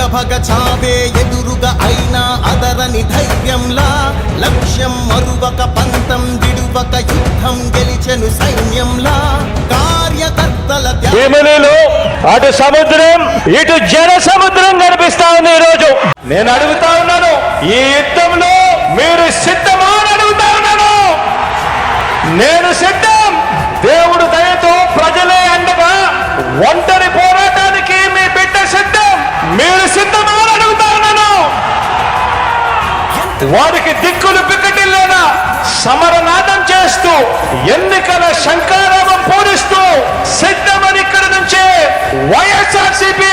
ప్రభగ చావే ఎదురుగా అయినా అదరని ధైర్యంలా లక్ష్యం మరువక పంతం విడువక యుద్ధం గెలిచెను సైన్యంలా కార్యకర్తల భీమునిలో అటు సముద్రం ఇటు జన సముద్రం కనిపిస్తా ఉంది ఈరోజు. రోజు నేను అడుగుతా ఉన్నాను ఈ యుద్ధంలో మీరు సిద్ధమా అని అడుగుతా ఉన్నాను. నేను సిద్ధం. దేవుడు దయతో ప్రజలే అండగా ఒంటరి మీరు సిద్ధమా వారికి దిక్కులు పిక్కటిల్లేనా సమరనాదం చేస్తూ ఎన్నికల శంకారామం పూరిస్తూ సిద్ధమని ఇక్కడ నుంచే వైఎస్ఆర్సీపీ